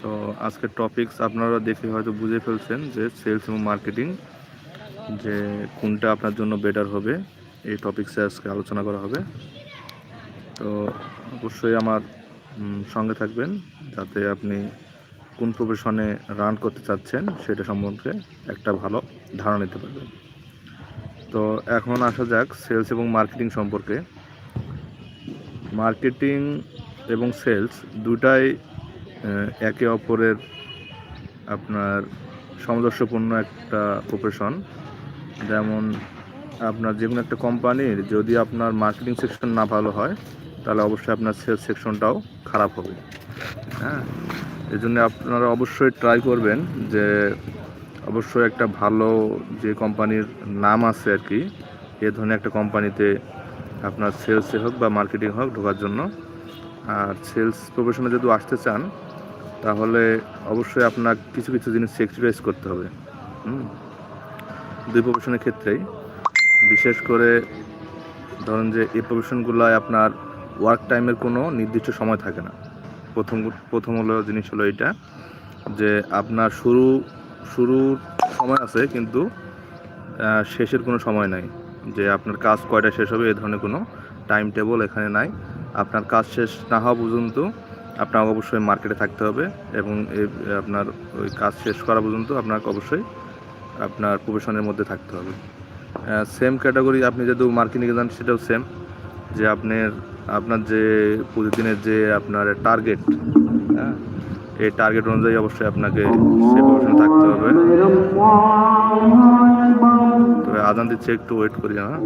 তো আজকের টপিকস আপনারা দেখে হয়তো বুঝে ফেলছেন যে সেলস এবং মার্কেটিং যে কোনটা আপনার জন্য বেটার হবে, এই টপিক্সে আজকে আলোচনা করা হবে। তো অবশ্যই আমার সঙ্গে থাকবেন যাতে আপনি কোন প্রফেশনে রান করতে চাচ্ছেন সেটা সম্বন্ধে একটা ভালো ধারণা নিতে পারবেন। তো এখন আসা যাক সেলস এবং মার্কেটিং সম্পর্কে। মার্কেটিং এবং সেলস দুটাই একে অপরের আপনার সামঞ্জস্যপূর্ণ একটা প্রফেশন যেমন আপনার যে কোনো একটা কোম্পানির যদি আপনার মার্কেটিং সেকশন না ভালো হয়, তাহলে অবশ্যই আপনার সেলস সেকশনটাও খারাপ হবে। হ্যাঁ? এই জন্য আপনারা অবশ্যই ট্রাই করবেন যে অবশ্যই একটা ভালো যে কোম্পানির নাম আছে আর কি, এ ধরনের একটা কোম্পানিতে আপনার সেলসে হোক বা মার্কেটিং হোক ঢোকার জন্য। আর সেলস প্রফেশনে যদি আসতে চান তাহলে অবশ্যই আপনার কিছু কিছু জিনিস স্যাক্রিফাইস করতে হবে। হুম? দুই প্রফেশনের ক্ষেত্রেই। বিশেষ করে ধরুন যে, এই প্রফেশনগুলোয় আপনার ওয়ার্ক টাইমের কোনো নির্দিষ্ট সময় থাকে না। প্রথম প্রথম হলো জিনিস হলো এটা যে, আপনার শুরু, শুরুর সময় আছে কিন্তু শেষের কোনো সময় নাই। যে, আপনার কাজ কয়টা শেষ হবে এই ধরনের কোনো টাইম টেবল এখানে নাই। আপনার কাজ শেষ না হওয়া পর্যন্ত আপনাকে অবশ্যই মার্কেটে থাকতে হবে এবং আপনার ওই কাজ শেষ করা পর্যন্ত আপনাকে অবশ্যই আপনার প্রফেশনের মধ্যে থাকতে হবে। সেম ক্যাটাগরি আপনি যদি মার্কেটিংয়ে যান, সেটাও সেম যে আপনার আপনার যে প্রতিদিনের যে আপনার টার্গেট হ্যাঁ এই টার্গেট অনুযায়ী অবশ্যই আপনাকে সে প্রফেশনে থাকতে হবে। তবে আদান দিচ্ছে, একটু ওয়েট করি হ্যাঁ।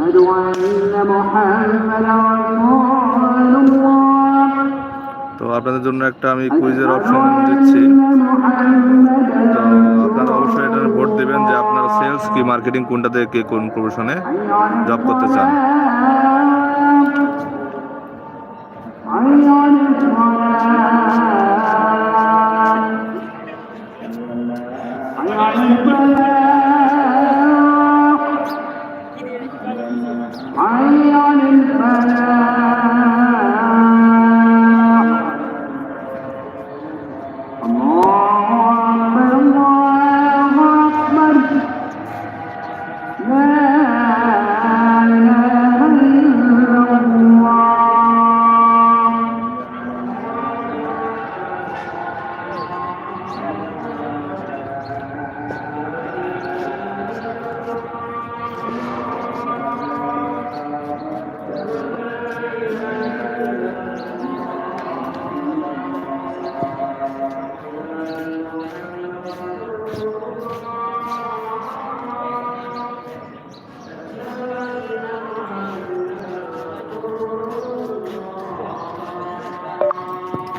أشهد أن محمدا رسول الله তো আপনাদের জন্য একটা আমি কুইজের অপশন দিচ্ছি তো আপনারা অবশ্যই এটা ভোট দেবেন যে আপনারা সেলস কি মার্কেটিং কোনটাতে কে কোন প্রফেশনে জব করতে চান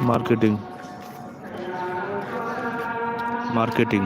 মার্কেটিং মার্কেটিং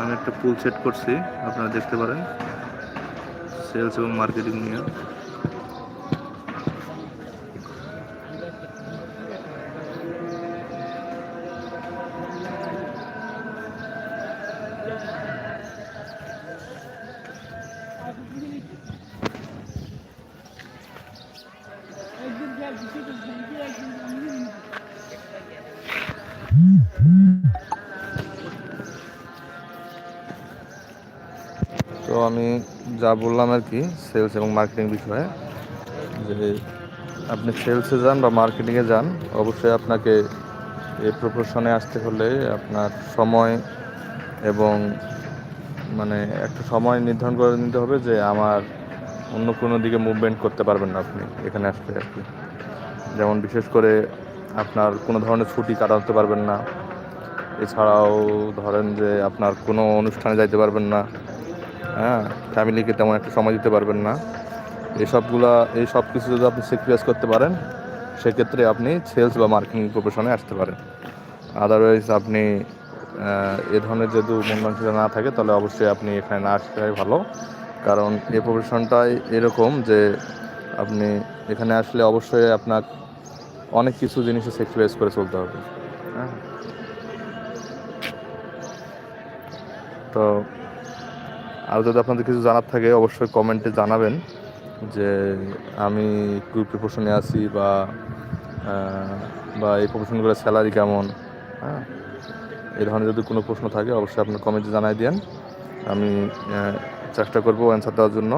আমি একটা পুল সেট করছি আপনারা দেখতে পারেন। সেলস এবং মার্কেটিং নিয়ে। আমি যা বললাম আর কি সেলস এবং মার্কেটিং বিষয়ে, যে আপনি সেলসে যান বা মার্কেটিংয়ে যান, অবশ্যই আপনাকে এই প্রফেশনে আসতে হলে আপনার সময় এবং মানে একটা সময় নির্ধারণ করে নিতে হবে যে আমার অন্য কোনো দিকে মুভমেন্ট করতে পারবেন না আপনি, এখানে আসলে আর কি। যেমন বিশেষ করে আপনার কোনো ধরনের ছুটি কাটাতে পারবেন না, এছাড়াও ধরেন যে আপনার কোনো অনুষ্ঠানে যাইতে পারবেন না হ্যাঁ ফ্যামিলিকে তেমন একটা সময় দিতে পারবেন না। এসবগুলা এই সব কিছু যদি আপনি স্যাক্রিফাইস করতে পারেন, সেক্ষেত্রে আপনি সেলস বা মার্কেটিং প্রফেশনে আসতে পারেন। আদারওয়াইজ আপনি এ ধরনের যদি মন না থাকে, তাহলে অবশ্যই আপনি এখানে না আসাই ভালো। কারণ এ প্রফেশনটাই এরকম যে, আপনি এখানে আসলে অবশ্যই আপনার অনেক কিছু জিনিসে স্যাক্রিফাইস করে চলতে হবে। হ্যাঁ। তো আর যদি আপনাদের কিছু জানার থাকে, অবশ্যই কমেন্টে জানাবেন যে আমি কুই প্রফেশনে আছি বা বা এই প্রফেশনগুলোর স্যালারি কেমন হ্যাঁ? এই ধরনের যদি কোনো প্রশ্ন থাকে, অবশ্যই আপনার কমেন্টে জানাই দেন আমি চেষ্টা করব অ্যান্সার দেওয়ার জন্য।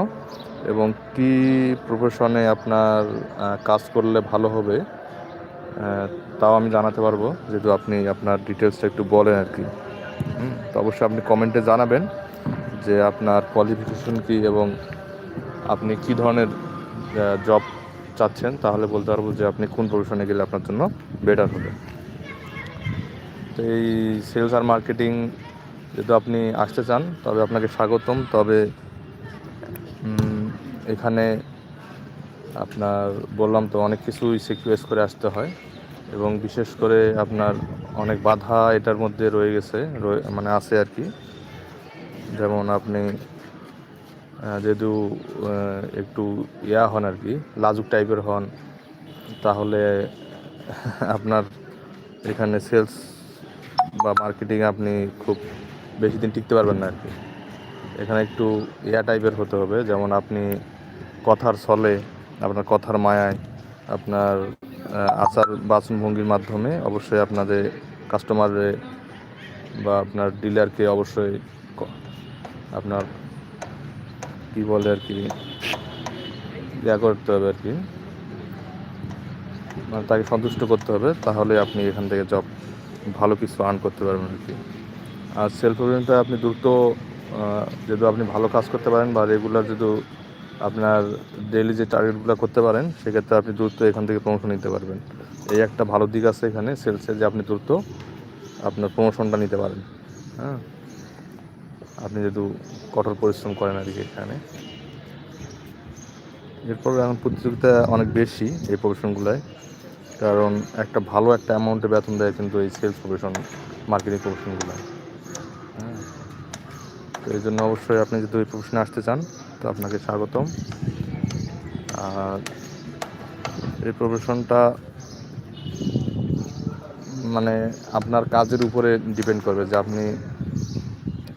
এবং কি প্রফেশনে আপনার কাজ করলে ভালো হবে তাও আমি জানাতে পারব। যেহেতু আপনি আপনার ডিটেলসটা একটু বলেন আর কি। তো অবশ্যই আপনি কমেন্টে জানাবেন। যে আপনার কোয়ালিফিকেশন কি এবং আপনি কি ধরনের জব চাচ্ছেন, তাহলে বলতে পারব যে আপনি কোন প্রফেশনে গেলে আপনার জন্য বেটার হবে। তো এই সেলস আর মার্কেটিং যদি আপনি আসতে চান, তবে আপনাকে স্বাগতম। তবে এখানে আপনার বললাম তো অনেক কিছুই স্যাক্রিফাইস করে আসতে হয় এবং বিশেষ করে আপনার অনেক বাধা এটার মধ্যে রয়ে গেছে মানে আছে আর কি। যেমন আপনি যেহেতু একটু ইয়া হন আর কি, লাজুক টাইপের হন, তাহলে আপনার এখানে সেলস বা মার্কেটিং আপনি খুব বেশি দিন টিকতে পারবেন না আর কি। এখানে একটু ইয়া টাইপের হতে হবে, যেমন আপনি কথার ছলে, আপনার কথার মায়ায়, আপনার আচার বাচনভঙ্গির মাধ্যমে অবশ্যই আপনাদের কাস্টমারে বা আপনার ডিলারকে অবশ্যই আপনার কি বলে আর কি? ইয়া করতে হবে আর কি। মানে তাকে সন্তুষ্ট করতে হবে, তাহলে আপনি এখান থেকে জব ভালো কিছু আর্ন করতে পারবেন আর কি। আর সেলফ ওরিয়েন্টে আপনি দ্রুত যদি আপনি ভালো কাজ করতে পারেন বা রেগুলার যদি আপনার ডেইলি যে টার্গেটগুলো করতে পারেন, সেক্ষেত্রে আপনি দ্রুত এখান থেকে প্রমোশন নিতে পারবেন। এই একটা ভালো দিক আছে এখানে সেলসে যে আপনি দ্রুত আপনার প্রমোশনটা নিতে পারেন। হ্যাঁ? আপনি যেহেতু কঠোর পরিশ্রম করেন আর কি এখানে। এরপর এখন প্রতিযোগিতা অনেক বেশি এই প্রফেশনগুলোয় কারণ একটা ভালো একটা অ্যামাউন্টে বেতন দেয় কিন্তু এই সেলস প্রফেশন মার্কেটিং প্রফেশনগুলো হ্যাঁ তো এই জন্য অবশ্যই আপনি যদি ওই প্রফেশনে আসতে চান, তো আপনাকে স্বাগতম। আর এই প্রফেশনটা মানে আপনার কাজের উপরে ডিপেন্ড করবে যে আপনি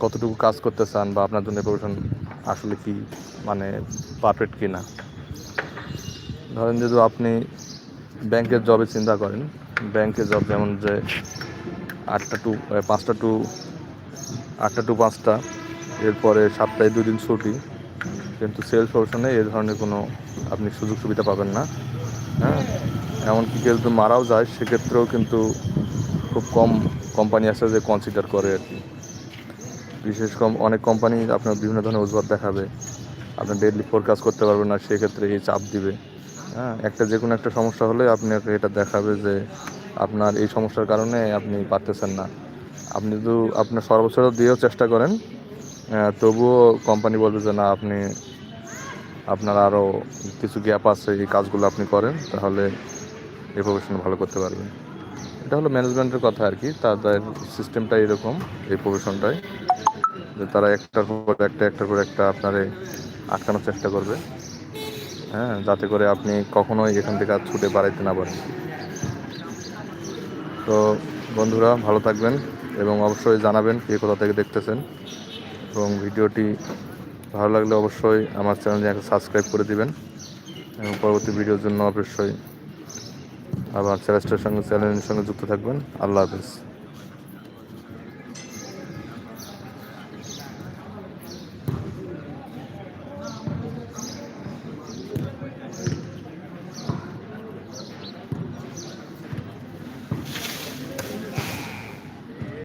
কতটুকু কাজ করতে চান বা আপনার জন্য প্রফেশন আসলে কি মানে পারফেক্ট কি না ধরেন যদি আপনি ব্যাংকের জবে চিন্তা করেন ব্যাংকের জব যেমন যে আটটা টু পাঁচটা টু, আটটা টু পাঁচটা, এরপরে সপ্তাহে দুদিন ছুটি, কিন্তু সেলস প্রফেশনে এ ধরনের কোনো আপনি সুযোগ সুবিধা পাবেন না হ্যাঁ? এমনকি কেউ যদি মারাও যায়, সেক্ষেত্রেও কিন্তু খুব কম কোম্পানি আছে যে কনসিডার করে আর কি। বিশেষ কম অনেক কোম্পানি আপনার বিভিন্ন ধরনের অজুহাত দেখাবে। আপনার ডেডলি ফোরকাস্ট করতে পারবেন না, সেক্ষেত্রে এই চাপ দিবে। হ্যাঁ একটা যে কোনো একটা সমস্যা হলে আপনাকে এটা দেখাবে যে আপনার এই সমস্যার কারণে আপনি পারতেছেন না। আপনি যদি আপনার সর্বোচ্চ দিয়েও চেষ্টা করেন তবুও কোম্পানি বলবে যে না, আপনি, আপনার আরও কিছু গ্যাপ আছে, এই কাজগুলো আপনি করেন, তাহলে এই প্রফেশন ভালো করতে পারবেন। এটা হলো ম্যানেজমেন্টের কথা আর কি, তাদের সিস্টেমটা এরকম, এই প্রফেশনটায় যে তারা একটার পর একটা, একটার পর একটা আপনারে আটকানোর চেষ্টা করবে। হ্যাঁ যাতে করে আপনি কখনোই এখান থেকে আর ছুটে বাড়াইতে না পারেন। তো বন্ধুরা, ভালো থাকবেন এবং অবশ্যই জানাবেন কে কোথা থেকে দেখতেছেন। এবং ভিডিওটি ভালো লাগলে অবশ্যই আমার চ্যানেলটি একটা সাবস্ক্রাইব করে দিবেন। এবং পরবর্তী ভিডিওর জন্য অবশ্যই আবার চ্যানেলটার সঙ্গে চ্যানেলের সঙ্গে যুক্ত থাকবেন। আল্লাহ হাফেজ।